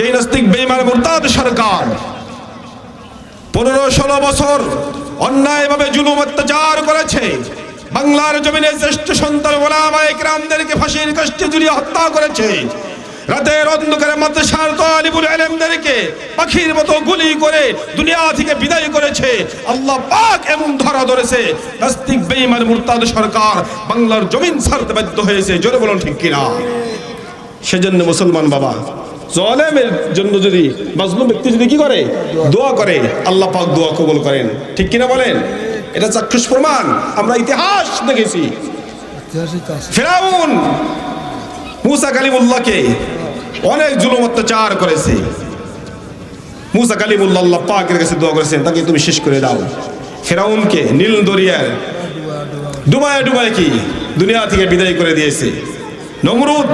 যেই নাস্তিক বেইমান মুরতাদ সরকার পনেরো ষোলো বছর অন্যায়ভাবে জুলুম অত্যাচার করেছে, বাংলার জমিনে শ্রেষ্ঠ সন্তান ওলামা একরামদেরকে ফাঁসির কাষ্টে ঝুলিয়ে হত্যা করেছে, রাতের অন্ধকারে মাদ্রাসার তালিবুল আলেমদেরকে পাখির মতো গুলি করে দুনিয়া থেকে বিদায় করেছে, আল্লাহ পাক এমন ধরা ধরেছে, নাস্তিক বেঈমান মুরতাদ সরকার বাংলার জমিন ছাড়তে বাধ্য হয়েছে, জোরে বলুন ঠিক কিনা? সেজন্য মুসলমান বাবা জলেমের জন্য যদি মাজলুম ব্যক্তি যদি কি করে? দোয়া করে। আল্লাহ পাক দোয়া কবুল করেন। ঠিক কিনা বলেন? এটা চাক্ষুষ প্রমাণ। আমরা ইতিহাস দেখেছি। ফেরাউন মুসা কালিমুল্লাহকে অনেক জুলুম অত্যাচার করেছে। মুসা কালিমুল্লাহ আল্লাহ পাকের কাছে দোয়া করেছেন, তাকে তুমি শেষ করে দাও। ফেরাউনকে নীল দরিয়ার ডুবায় ডুবায় কি? দুনিয়া থেকে বিদায় করে দিয়েছে। নমরুদ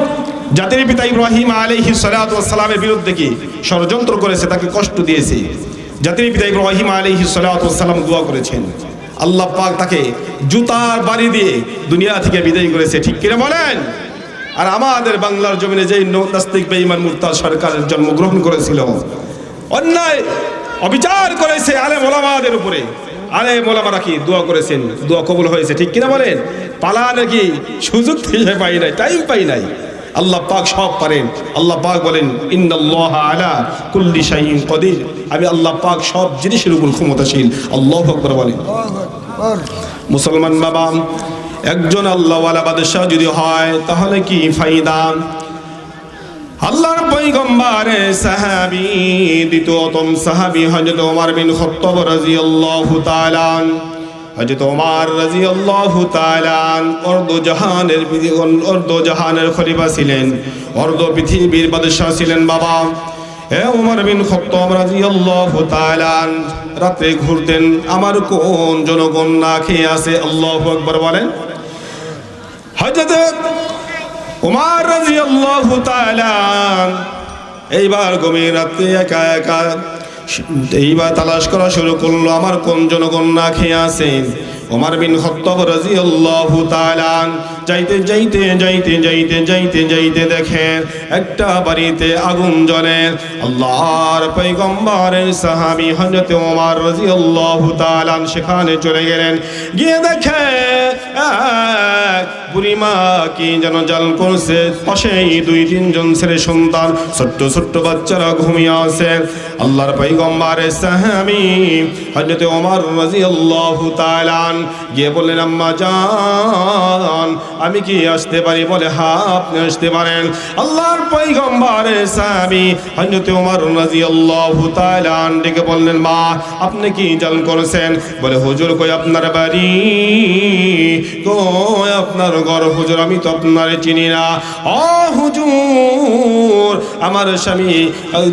জাতির পিতা ইব্রাহিম আলাইহি সালামের বিরুদ্ধে কি ষড়যন্ত্র করেছে, তাকে কষ্ট দিয়েছে? জাতির পিতা ইব্রাহিম আলাইহি সালাম দোয়া করেছেন। আল্লাহ পাক তাকে জুতার বাড়ি দিয়ে দুনিয়া থেকে বিদায় করেছে, ঠিক কিনা বলেন? আর আমাদের বাংলার জমিনে যেই নাস্তিক বেঈমান মুরতাদ সরকারের জন্মগ্রহণ করেছিল, অন্যায় অবিচার করেছে আলে মোলামাদের উপরে। আলে মোলামারা কি দোয়া করেছেন? দোয়া কবুল হয়েছে, ঠিক কিনা বলেন? পালা নাকি সুযোগ থেকে পাই নাই টাইম পাই নাই। আল্লাহ পাক সব পারেন। আল্লাহ পাক বলেন, ইন্নাল্লাহ আলা কুল্লি শাইইন কদির। আমি আল্লাহ পাক সব জিনিসের উপর ক্ষমতাশীল। আল্লাহ আকবার বলেন। মুসলমান বাবা, একজন আল্লাহওয়ালা বাদশাহ যদি হয়, তাহলে কি ফায়দা? আল্লাহর পয়গম্বরে সাহাবী, দ্বিতীয়তম সাহাবী হযরত ওমর বিন খাত্তাব রাদিয়াল্লাহু তাআলা হযরত ওমর রাদিয়াল্লাহু তাআলা অর্ধ জাহানের অর্ধ জাহানের খলিফা ছিলেন, অর্ধ পৃথিবীর বাদশাহ ছিলেন বাবা। হে ওমর বিন খাত্তাব রাদিয়াল্লাহু তাআলা রাতে ঘুরতেন, আমার কোন জনগণ না খেয়ে আছে? আল্লাহু আকবার বলেন। হযরত উমার রাদিয়াল্লাহু তাআলা এইবার গভীর রাত্রে একা একা এইবার তালাশ করা শুরু করল, আমার কোন জনগণ না খেয়ে আছেন ওমর বিন খত্তাব রাদিয়াল্লাহু তাআলা যাইতে যাইতে যাইতে যাইতে যাইতে যাইতে দেখেন একটা বাড়িতে আগুন জ্বলে। আল্লাহর পয়গম্বরের সাহাবী হযরত ওমর রাদিয়াল্লাহু তাআলা সেখানে চলে গেলেন। গিয়ে দেখে যেন দুই তিনজন ছেলে সন্তান, ছোট্ট ছোট্ট বাচ্চারা ঘুমিয়ে আল্লাহর রাদিয়াল্লাহু তাআলা গিয়ে বললেন, আম্মা আমি কি আসতে পারি? বলে, হা, আপনি আসতে পারেন। আল্লাহর পৈগম্বারের সাহাবি হজরত ওমর রাদিয়াল্লাহু তাআলা ডেকে বললেন, মা, আপনি কি জাল করেছেন? বলে, হুজুর কই আপনার বাড়ি? কই আপনার ঘর হুজুর, আমি তো আপনার চিনি না। ও হুজুর, আমার স্বামী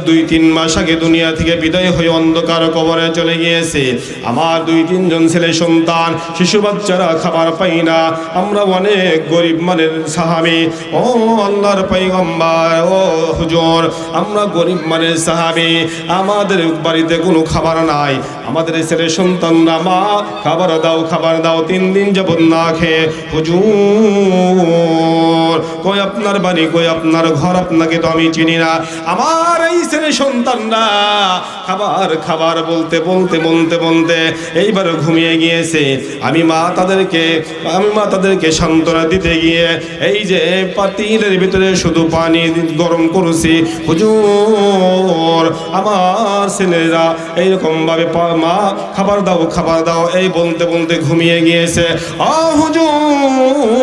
দুই তিন মাস আগে দুনিয়া থেকে বিদায় হয়ে অন্ধকার কবরে চলে গিয়েছে। আমার দুই তিনজন ছেলে সন্তান, শিশু বাচ্চারা খাবার পাই না। আমরা অনেক গরিব মানের সাহাবি। ও, আল্লাহর পৈগম্বার ও, হুজুর, আমরা গরিব মানের সাহাবি। আমাদের বাড়িতে কোনো খাবার নাই। আমাদের ছেলে সন্তানরা, মা, খাবার দাও খাবার দাও, তিন দিন যাবত না খেয়ে, হুজুর কই আপনার বাড়ি, কই আপনার ঘর, আপনাকে তো আমি চিনি না। আমার এই ছেলে সন্তানরা খাবার খাবার বলতে বলতে বলতে বলতে এইবার ঘুমিয়ে গিয়েছে। আমি মা তাদেরকে, আমি মা তাদেরকে সান্ত্বনা দিতে গিয়ে এই যে পাতিলের ভিতরে শুধু পানি গরম করেছি। হুজুর, আমার ছেলেরা এইরকম ভাবে পা- মা, খাবার দাও খাবার দাও, এই বলতে বলতে ঘুমিয়ে গিয়েছে। আ হুজুর!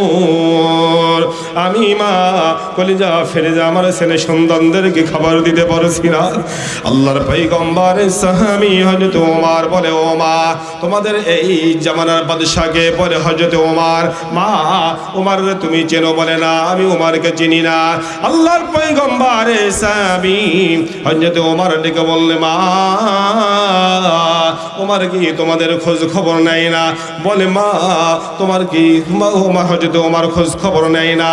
আমি মা, কলিজা ফেলে যা আমার ছেলে সন্তানদেরকে খাবার দিতে পারছি না। আল্লাহর পৈগম্বর সাহামি হজরত ওমার বলে, ও মা, তোমাদের এই জামানার বাদশাকে বলে হজরত ওমার, মা, ওমার তুমি চেনো বলে না, আমি ওমারকে চিনি না। আল্লাহর পৈগম্বর সাহাবি হজরত ওমার ডেকে বললে, মা, ওমার কি তোমাদের খোঁজ খবর নেয় না? বলে, মা, তোমার কি, মা হজরত ওমার খোঁজ খবর নেয় না?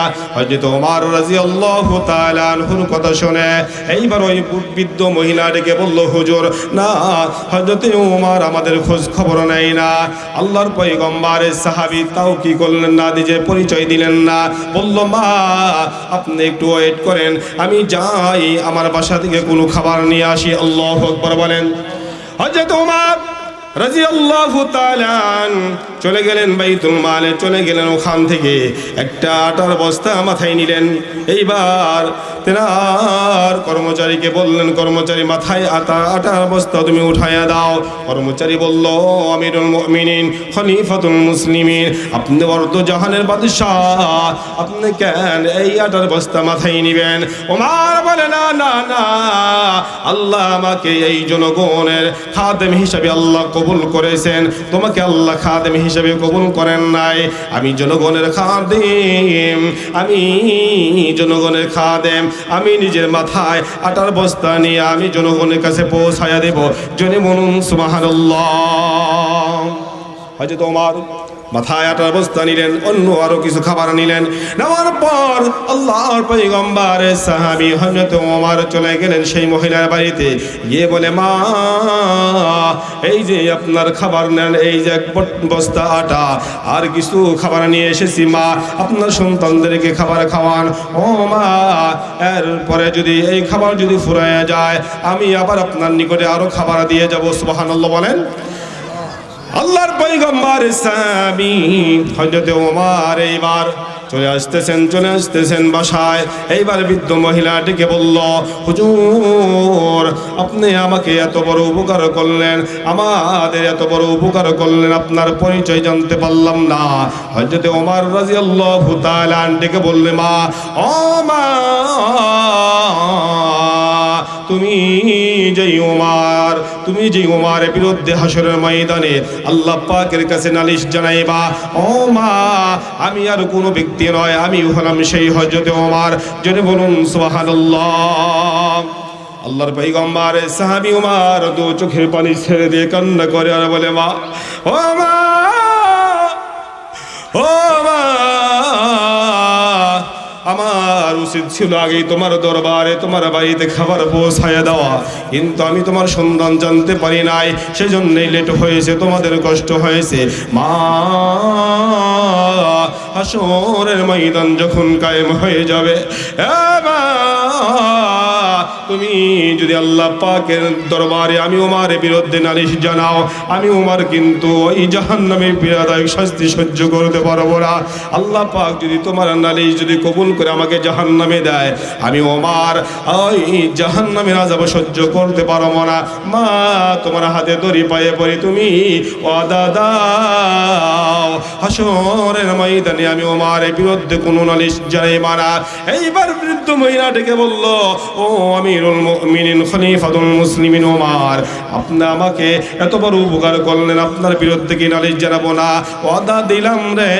কথা এইবার ওই বৃদ্ধ আমাদের খোঁজ খবর নেয় না। আল্লাহর তাও কি করলেন না, নিজে পরিচয় দিলেন না। বলল, মা, আপনি একটু ওয়েট করেন, আমি যাই, আমার বাসা থেকে কোনো খাবার নিয়ে আসি। আল্লাহু আকবার বলেন। হযরত ওমর চলে গেলেন বাইতুল মালে, চলে গেলেন ওখান থেকে। একটা আটার বস্তা মাথায় নিলেন। এইবার তেনার কর্মচারীকে বললেন, কর্মচারী মাথায় আটা আটার বস্তা তুমি উঠাইয়া দাও। কর্মচারী বলল, আমিরুল মুমিনিন, খলিফাতুল মুসলিমিন, আপনি অর্ধ জাহানের বাদশাহ। আপনি কেন এই আটার বস্তা মাথায় নিবেন? ওমার বলে, না না না। আল্লাহ আমাকে এই জনগণের খাদেম হিসাবে আল্লাহ কবুল করেছেন। তোমাকে আল্লাহ খাদেম হিসাবে কবুল করেন নাই। আমি জনগণের খাদেম, আমি জনগণের খাদেম, আমি নিজের মাথায় আটার বস্তা নিয়ে আমি জনগণের কাছে পৌঁছায়া দেব। জনে মনুন সুমাহ হয়তো তোমার মাথায় আটার বস্তা নিলেন, অন্য আরও কিছু খাবার নিলেন। নেওয়ার পর আল্লাহর পৈগম্বার সাহাবি হজরত ওমর চলে গেলেন সেই মহিলার বাড়িতে। গিয়ে বলে, মা, এই যে আপনার খাবার নেন, এই যে বস্তা আটা, আর কিছু খাবার নিয়ে এসেছি, মা, আপনার সন্তানদেরকে খাবার খাওয়ান। ও মা, এরপরে যদি এই খাবার যদি ফুরাইয়া যায়, আমি আবার আপনার নিকটে আরও খাবার দিয়ে যাব। সুবহানাল্লাহ বলেন। আল্লাহর পৈগম্বর হজরতে ওমর এইবার চলে আসতেছেন চলে আসতেছেন বাসায়। এইবার বৃদ্ধ মহিলাটিকে বলল, হুজুর, আপনি আমাকে এত বড় উপকার করলেন, আমাদের এত বড় উপকার করলেন, আপনার পরিচয় জানতে পারলাম না। হজরতে ওমর রাজিয়াল্লাহু তাআলা আন্টিকে বললে, মা, ও মা তুমি যেই উমার, তুমি যেই উমারের বিরুদ্ধে হাসরের ময়দানে আল্লাহ পাকের কাছে নালিশ জানাইবা, ও মা, আমি আর কোনো ব্যক্তি নয়, আমি হলাম সেই হজরতে ওমার যদি বলুন, সুবহানাল্লাহ। আল্লাহর পৈগম্বর সাহাবী উমার দু চোখের পানি ছেড়ে দিয়ে কান্না করে আর বলে, মা, ও মা ও মা আমার উচিত ছিল আগেই তোমার দরবারে তোমার বাড়িতে খাবার পৌঁছায় দেওয়া। কিন্তু আমি তোমার সন্ধান জানতে পারি নাই সেজন্যই লেট হয়েছে তোমাদের কষ্ট হয়েছে। মা হাসরের ময়দান যখন কায়েম হয়ে যাবে এ মা, তুমি যদি আল্লাহ পাকের দরবারে আমি উমারের বিরুদ্ধে নালিশ জানাও, আমি উমার কিন্তু ওই জাহান নামে শাস্তি সহ্য করতে পারব না। আল্লাহ পাক যদি তোমার নালিশ যদি কবুল করে আমাকে জাহান নামে দেয়, আমি ওমার ওই জাহান নামের আজাব সহ্য করতে পারব না। মা, তোমার হাতে দড়ি পায়ে পড়ি তুমি ও দাদা হাসরের ময়দানে আমি ওমারের বিরুদ্ধে কোনো নালিশ জানাই মানা এইবার বৃদ্ধ মহিলা ডেকে বলল, ও আমিরুল মুমিনিন, খলিফাতুল মুসলিমিন ওমার আপনি আমাকে এত বড় উপকার করলেন, আপনার বিরুদ্ধে কি নালিশ জানাব না? ওয়াদা দিলাম রে।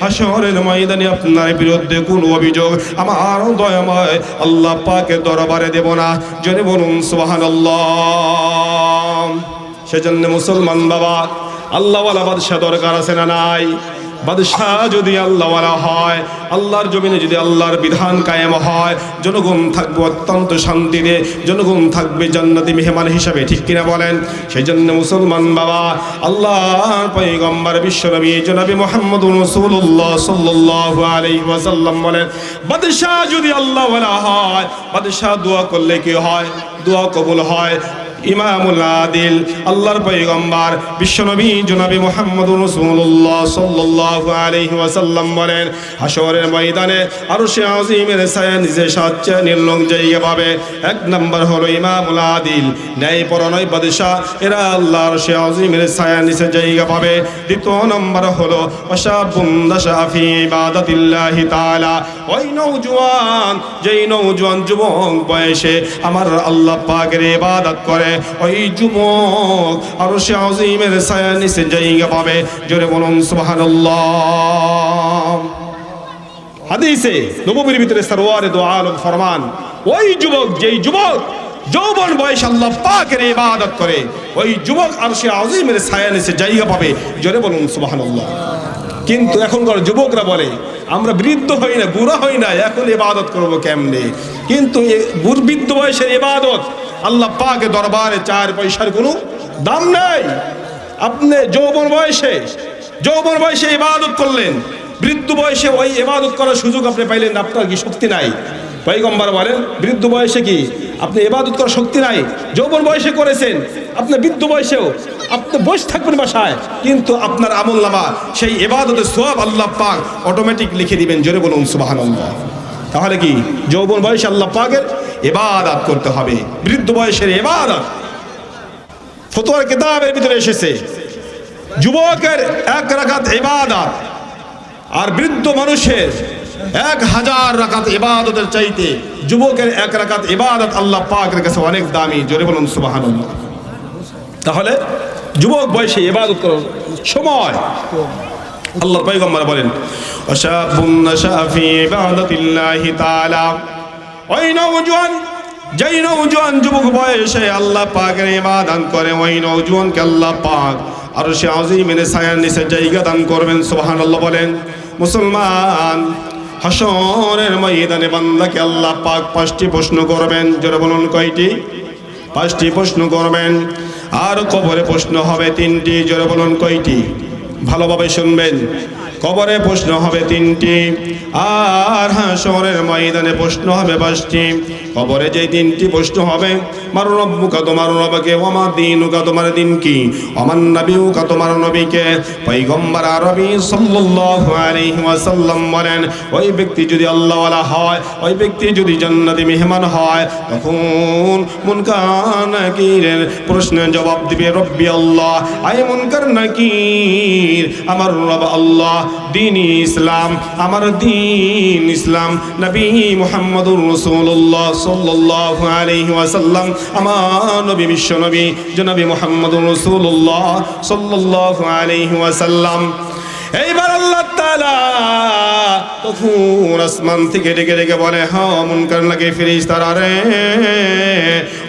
হাসরের ময়দানে আপনার বিরুদ্ধে কোনো অভিযোগ আমার দয়াময় আল্লাহ পাকে দরবারে দেব না। জনে বলুন, সুবহানাল্লাহ। সেজন্য মুসলমান বাবা, আল্লাহওয়ালা বাদশাহ দরকার আছে না নাই? বাদশাহ যদি আল্লাহওয়ালা হয়, আল্লাহর জমিনে যদি আল্লাহর বিধান কায়েম হয়, জনগণ থাকবে অত্যন্ত শান্তিতে, জনগণ থাকবে জান্নাতি মেহমান হিসাবে, ঠিক কিনা বলেন? সেই জন্য মুসলমান বাবা, আল্লাহর পয়গম্বর বিশ্বনবী জনাবি মোহাম্মদ রসুল্লাহ সাল্লাহ আলাইহি ওয়াসাল্লাম বলেন, বাদশাহ যদি আল্লাহওয়ালা হয়, বাদশাহ দোয়া করলে কি হয়? দোয়া কবুল হয়। ইমামুল আদিল, আল্লাহর পয়গম্বর, বিশ্বনবী জনাবি মোহাম্মদ রসুল্লাহ সাল্লাল্লাহু আলাইহি ওয়াসাল্লাম বলেন হাসরের ময়দানে আরও সে আজিমের ছায়া নিজে সাচ্চা নির্লং জায়গা পাবে এক নম্বর হলো ইমামুল আদিল ন্যায় পরনয় বাদশাহ এরা আল্লাহর সে আজিমের ছায়া নিচে জায়গা পাবে দ্বিতীয় নম্বর হলো অশাবুন দাশাফি ইবাদাতিল্লাহি তাআলা, ওই নওজোয়ান, যেই নওজোয়ান যুবক বয়সে আমার আল্লাহ পাকের ইবাদত করে। ওই যুবক আর সে আজিমের ছায়া নিচে জায়গা পাবে। জোরে বলুন, সুবহানাল্লাহ। হাদিসে নববীর ভিতরে সরওয়ারে দো আলম ফরমান, ওই যুবক, যেই যুবক যৌবন বয়স আল্লাহ পাকের ইবাদত করে, ওই যুবক আর সে আজিমের ছায়া নিচে জায়গা পাবে। জোরে বলুন, সুবহানাল্লাহ। কিন্তু এখনকার যুবকরা বলে, আমরা বৃদ্ধ হই না, বুড়া হই না, এখন ইবাদত করব কেমনে? কিন্তু এ বুড়- বৃদ্ধ বয়সের ইবাদত আল্লাহ পাকে দরবারে চার পয়সার কোনো দাম নাই। আপনি যৌবন বয়সে যৌবন বয়সে ইবাদত করলেন, বৃদ্ধ বয়সে ওই ইবাদত করার সুযোগ আপনি পাইলেন, আপনার কি শক্তি নাই? পৈগম্বর বলেন, বৃদ্ধ বয়সে কি? আপনি ইবাদত করার শক্তি নাই, যৌবন বয়সে করেছেন, আপনি বৃদ্ধ বয়সেও, আপনি বসে থাকবেন বাসায়, কিন্তু আপনার আমল নামা, সেই ইবাদতের সব আল্লাহ পাক অটোমেটিক লিখে দিবেন, জোরে বলুন, সুবহানাল্লাহ। তাহলে কি যৌবন বয়সে আল্লাহ পাকের ইবাদত করতে হবে। বৃদ্ধ বয়সের ইবাদত। ফতোয়ার কিতাবের ভিতরে এসেছে, যুবকের এক রাকাত ইবাদত আর বৃদ্ধ মানুষের এক হাজার রাকাত ইবাদতের চাইতে যুবকের এক রাকাত ইবাদত আল্লাহ পাকের কাছে অনেক দামি। জোরে বলুন, সুবহানাল্লাহ। তাহলে যুবক বয়সে ইবাদত করার সময় আল্লাহর পয়গম্বর বলেন ওয়াশাবুন নাশা ফি ইবাদাতিল্লাহি তাআলা। ওই নওজোয়ান, যেই নওজোয়ান যুবক বয়সে আল্লাহ পাকের ইবাদত করে, ওই নওজোয়ানকে আল্লাহ পাক আর সে আজিমের ছায়ার নিচে জায়গা দান করবেন, সুবহানাল্লাহ বলেন। মুসলমান হাসরের ময়দানে বান্দাকে আল্লাহ পাক পাঁচটি প্রশ্ন করবেন, জোরে বলুন কয়টি? পাঁচটি প্রশ্ন করবেন। আর কবরে প্রশ্ন হবে তিনটি, জোরে বলুন কয়টি? ভালোভাবে শুনবেন। কবরে প্রশ্ন হবে তিনটি আর হাসরের ময়দানে প্রশ্ন হবে পাঁচটি। কবরে যে তিনটি প্রশ্ন হবে, মারু রব্বুকা, তোমার রবকে, ওমা দিনুকা, তোমার দিন কি অমান নবীকা তোমার নবীকে। পৈগম্বর আরবি সাল্লাল্লাহু আলাইহি ওয়াসাল্লাম বলেন, ওই ব্যক্তি যদি আল্লাহওয়ালা হয়, ওই ব্যক্তি যদি জান্নাতি মেহমান হয়, তখন মুনকার নাকিরের প্রশ্নের জবাব দিবে, রব্বি আল্লাহ। আয় মুনকার নাকির, আমার রব আল্লাহ, দিন ইসলাম, আমার দিন ইসলাম, নবী মুহাম্মদুর রাসূলুল্লাহ সাল্লাল্লাহু আলাইহি ওয়াসাল্লাম আমার নবী বিশ্ব নবী জনাবি মুহাম্মদুর রাসূলুল্লাহ সাল্লাল্লাহু আলাইহি ওয়াসাল্লাম। এইবার আল্লাহ তাআলা তখন আসমান থেকে ডেকে ডেকে বলে, হ, মুনকার নাকি ফিরিস তারা রে?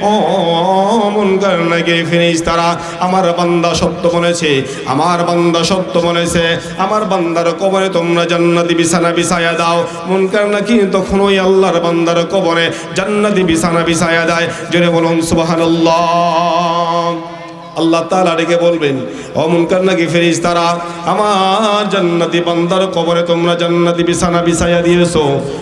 ও, মুনকার নাকি ফিরিস তারা আমার বান্দা সত্য বলেছে, আমার বান্দা সত্য বলেছে, আমার বান্দার কবরে তোমরা জান্নাতি বিছানা বিছায়া দাও। মুনকার নাকি তখন ওই আল্লাহর বান্দার কবরে জান্নাতি বিছানা বিছায়া দেয়। জোরে বলুন, সুবহানাল্লাহ। আল্লাহ তাআলা ডেকে বলবেন, ও মুনকার নাকি ফেরিস তারা আমার জান্নাতি বান্দার কবরে তোমরা জান্নাতি বিছানা বিছায়া দিয়েছ?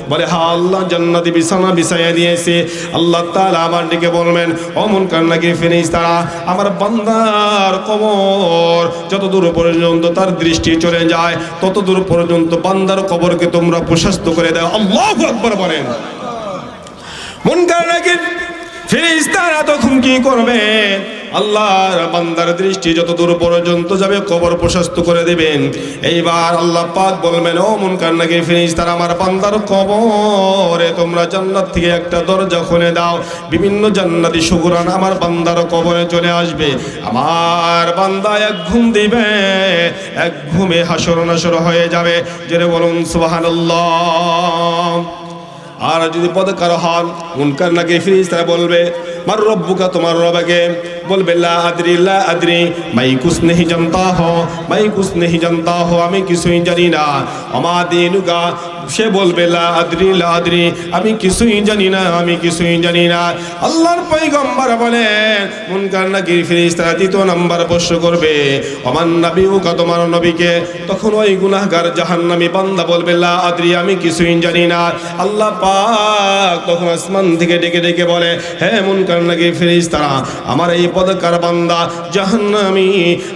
বলে, হা, আল্লাহ জান্নাতি বিছানা বিছায়া দিয়েছে। আল্লাহ তাআলা আবার ডেকে বলবেন, ও মুনকার নাকি ফেরিস তারা আমার বান্দার কবর যত দূর পর্যন্ত তার দৃষ্টি চলে যায়, তত দূর পর্যন্ত বান্দার কবরকে তোমরা প্রশস্ত করে দাও। আল্লাহু আকবার বলেন। মুনকার নাকির ফেরেশতারা তখন কি করবে? আল্লাহর বান্দার দৃষ্টি যত দূর পর্যন্ত যাবে, কবর প্রশস্ত করে দিবেন। এইবার আল্লাহ পাক বলবেন, ও মুনকার নাকির ফেরেশতারা আমার বান্দার কবরে, তোমরা জান্নাত থেকে একটা দরজা খুলে দাও। বিভিন্ন জান্নাতি সুগুরান আমার বান্দার কবরে চলে আসবে। আমার বান্দা এক ঘুম দিবে, এক ঘুমে হাসর নাসর হয়ে যাবে। জেরে বলুন, সুবহানাল্লাহ। আর যদি পদকার হন, মুনকার নাকি ফিরিস তারা বলবে, মার রব্বুকা, তোমার রবাকে বলবে লা আদরি লা আদরি। মাই কুছ নেহি জানতা হো, মাই কুছ নেহি জানতা হো, আমি কিছুই জানি না। আমা দিনুকা সে বলবে লা আদরি লা আদরি। আমি কিছুই জানি না, আমি কিছুই জানি না। আল্লাহর পয়গম্বর বলেন মুনকার নাকি ফেরেশতারা দ্বিতীয় নাম্বার প্রশ্ন করবে। অমান নবীউকা তোমার নবীকে? তখন ওই গুনাহগার জাহান্নামী বান্দা বলবে লা আদরি, আমি কিছুই জানি না। আল্লাহ পাক তখন আসমান থেকে ডেকে ডেকে বলে, হে মুনকার নাকি ফেরেশতারা, আমার এই পদকার বান্দা? জাহান্নামি।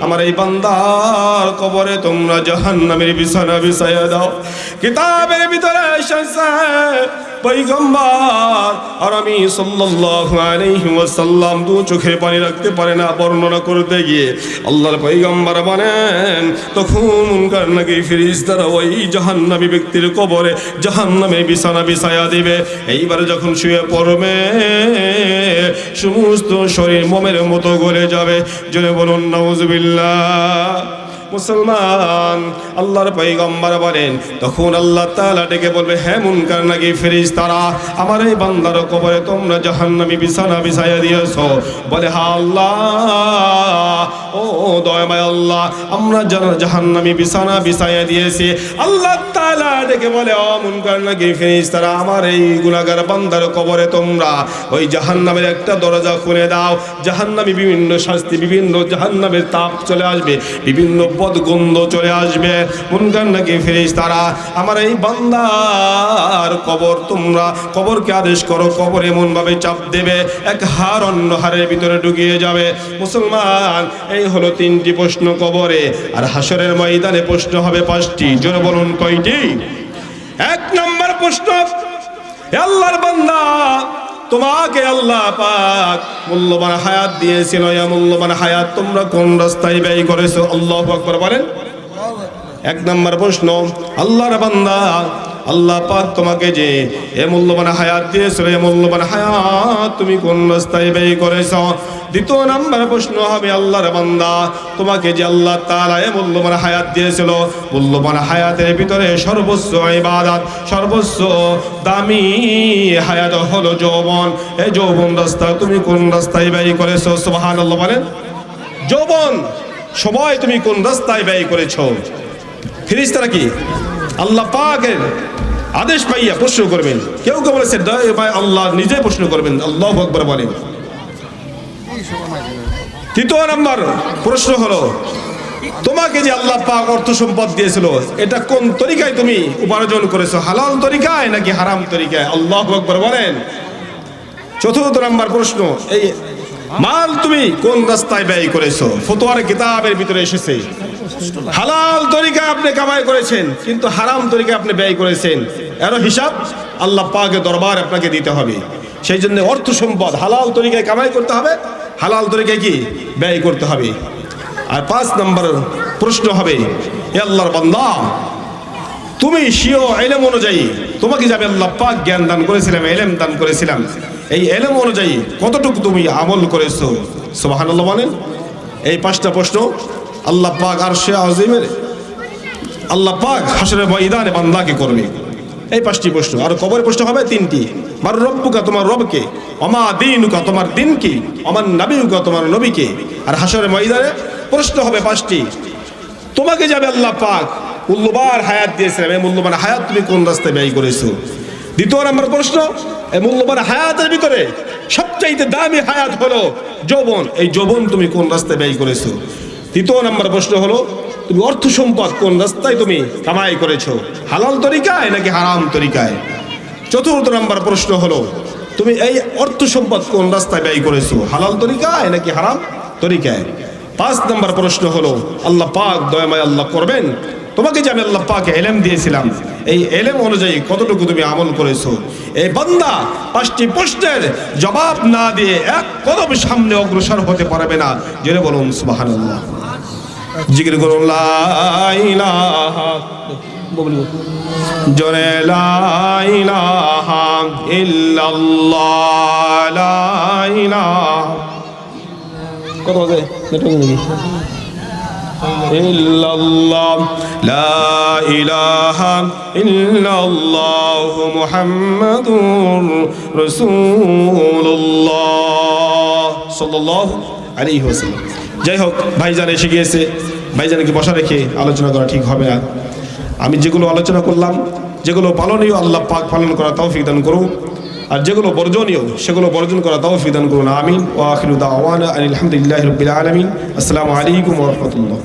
আমার এই বান্দার কবরে তোমরা জাহান্নামের বিছানা বিছায়া দাও। কিতাবের ভিতরে পৈগম্বর আর আমি ওয়াসাল্লাম দু চোখে পানি রাখতে পারে না, বর্ণনা করতে গিয়ে। আল্লাহর পৈগম্বর বলেন, তখন মুনকার নাকি ফেরেশতারা ওই জাহান্নামী ব্যক্তির কবরে জাহান্নামে বিছানা বিছায়া দিবে? এইবার যখন শুয়ে পড়বে, সমস্ত শরীর মোমের মতো গলে যাবে। জনে বলুন, নাউজুবিল্লাহ। মুসলমান। আল্লাহর পৈগম্বর বলেন, তখন আল্লাহ তাআলা ডেকে বলবে হ্যাঁ মুনকার নাকি ফেরিস তারা আমার এই বান্দার কবরে তোমরা জাহান্নামী বিছানা বিছাইয়া দিয়েছ। বলে, হা আল্লাহ, ও দয়াময় আল্লাহ, আমরা জাহান্নামী বিছানা বিছাইয়া দিয়েছি। আল্লাহ তাআলা ডেকে বলে, ও মুনকার নাকি ফেরিস তারা আমার এই গুনাহগার বান্দার কবরে তোমরা ওই জাহান্নামের একটা দরজা খুলে দাও। জাহান্নামী বিভিন্ন শাস্তি, বিভিন্ন জাহান্নামের তাপ চলে আসবে। বিভিন্ন পদগন্ধ চলে আসবে। মুনকার নাকি ফিরিস তারা আমার এই বান্দার কবর তোমরা কবরকে আদেশ করো, কবর এমনভাবে চাপ দেবে, এক হার অন্য হারের ভিতরে ঢুকিয়ে যাবে। মুসলমান, এই হলো তিনটি প্রশ্ন কবরে, আর হাসরের ময়দানে প্রশ্ন হবে পাঁচটি। জোরে বলুন কয়টি? এক নম্বর প্রশ্ন আল্লাহর বান্দা তোমাকে আল্লাহ পাক মূল্যবান হায়াত দিয়েছিল। এই মূল্যবান হায়াত তোমরা কোন রাস্তায় ব্যয় করেছ? আল্লাহ আকবার বলেন। এক নম্বর প্রশ্ন, আল্লাহর বান্দা আল্লাহ পাক তোমাকে যে এ মূল্যবান হায়াত দিয়েছিল, এ মূল্যবান হায়াত তুমি কোন রাস্তায় ব্যয় করেছ? দ্বিতীয় নম্বর প্রশ্ন হবে, আল্লাহর বান্দা তোমাকে যে আল্লাহ তাআলা এ মূল্যবান হায়াত দিয়েছিল, মূল্যবান হায়াতের ভিতরে সর্বোচ্চ ইবাদত, সর্বোচ্চ দামি হায়াত হলো যৌবন। এই যৌবন রাস্তা তুমি কোন রাস্তায় ব্যয় করেছ? সুবহানাল্লাহ বলেন। যৌবন, সময় তুমি কোন রাস্তায় ব্যয় করেছ? ফিরিস্তারা কি? আল্লাহ পাকের আদেশ পাইয়া প্রশ্ন করবেন। কেউ কেউ বলেছে আল্লাহ নিজে প্রশ্ন করবেন। আল্লাহ আকবর বলেন। তৃতীয় নম্বর প্রশ্ন হলো, তোমাকে যে আল্লাহ পাক অর্থ সম্পদ দিয়েছিল, এটা কোন তরিকায় তুমি উপার্জন করেছ? হালাল তরিকায় নাকি হারাম তরিকায়? আল্লাহ আকবর বলেন। চতুর্থ নম্বর প্রশ্ন, এই মাল তুমি কোন রাস্তায় ব্যয় করেছ? ফতোয়ার কিতাবের ভিতরে এসেছে হালাল তরিকায় আপনি কামাই করেছেন, কিন্তু হারাম তরিকায় আপনি ব্যয় করেছেন। এর হিসাব আল্লাহ পাকে দরবার আপনাকে দিতে হবে। সেই জন্য অর্থ সম্পদ হালাল তরিকায় কামাই করতে হবে, হালাল তরিকায় কি? ব্যয় করতে হবে। আর পাঁচ নম্বর প্রশ্ন হবে এ আল্লাহর বান্দা, তুমি সিও এলেম অনুযায়ী তোমাকে যাবে আল্লাহ পাক জ্ঞান দান করেছিলাম, এলেম দান করেছিলাম। এই এলেম অনুযায়ী কতটুকু তুমি আমল করেছ? সুবহানাল্লাহ বলেন। এই পাঁচটা প্রশ্ন আল্লাহ পাক আর সে আজিমের, আল্লাহ পাক হাসরের ময়দানে বান্দাকে করবে। এই পাঁচটি প্রশ্ন, আর কবর প্রশ্ন হবে তিনটি। মার রব্বুকা তোমার রবকে, অমা দিনুকা তোমার দিন কি অমান নবীকা তোমার নবীকে। আর হাসরের ময়দানে প্রশ্ন হবে পাঁচটি। তোমাকে যাবে আল্লাহ পাক মূল্যবান হায়াত দিয়েছিলাম এই মূল্যবান হায়াত তুমি কোন রাস্তায় ব্যয় করেছ? দ্বিতীয় নম্বর প্রশ্ন, এই মূল্যবান হায়াতের ভিতরে সবচাইতে দামি হায়াত হলো যৌবন। এই যৌবন তুমি কোন রাস্তায় ব্যয় করেছ? তৃতীয় নম্বর প্রশ্ন হলো, তুমি অর্থ সম্পদ কোন রাস্তায় তুমি কামাই করেছ? হালাল তরিকায় নাকি হারাম তরিকায়? চতুর্থ নম্বর প্রশ্ন হলো, তুমি এই অর্থ সম্পদ কোন রাস্তায় ব্যয় করেছ? হালাল তরিকায় নাকি হারাম তরিকায়? পাঁচ নম্বর প্রশ্ন হলো, আল্লাহ পাক দয়াময় আল্লাহ করবেন তোমাকে যে আমি আল্লাহ পাকে এলেম দিয়েছিলাম, এই এলেম অনুযায়ী কতটুকু তুমি আমল করেছ? এই বান্দা পাঁচটি প্রশ্নের জবাব না দিয়ে এক কদম সামনে অগ্রসর হতে পারবে না। জেনে বলুন, সুবহানাল্লাহ। জিকির করুন, লা ইলাহা। জোরে, লা ইলাহা ইল্লাল্লাহ, লা ইলাহা। কত বাজে? নেটওয়ার্ক ইল্লাল্লাহ, লা ইলাহা ইল্লাল্লাহ মুহাম্মাদুর রাসূলুল্লাহ সাল্লাল্লাহু আলাইহি ওয়াসাল্লাম। যাই হোক, ভাইজান এসে গিয়েছে। ভাইজানকে বসা রেখে আলোচনা করা ঠিক হবে না। আমি যেগুলো আলোচনা করলাম, যেগুলো পালনীয় আল্লাহ পাক পালন করা তৌফিক দান করুন আর যেগুলো বর্জনীয় সেগুলো বর্জন করা তৌফিক দান করুন আমিন ও আখিরু দাওয়ানা আলহামদুলিল্লাহি রাব্বিল আলামিন আসসালামু আলাইকুম ওয়া রাহমাতুল্লাহ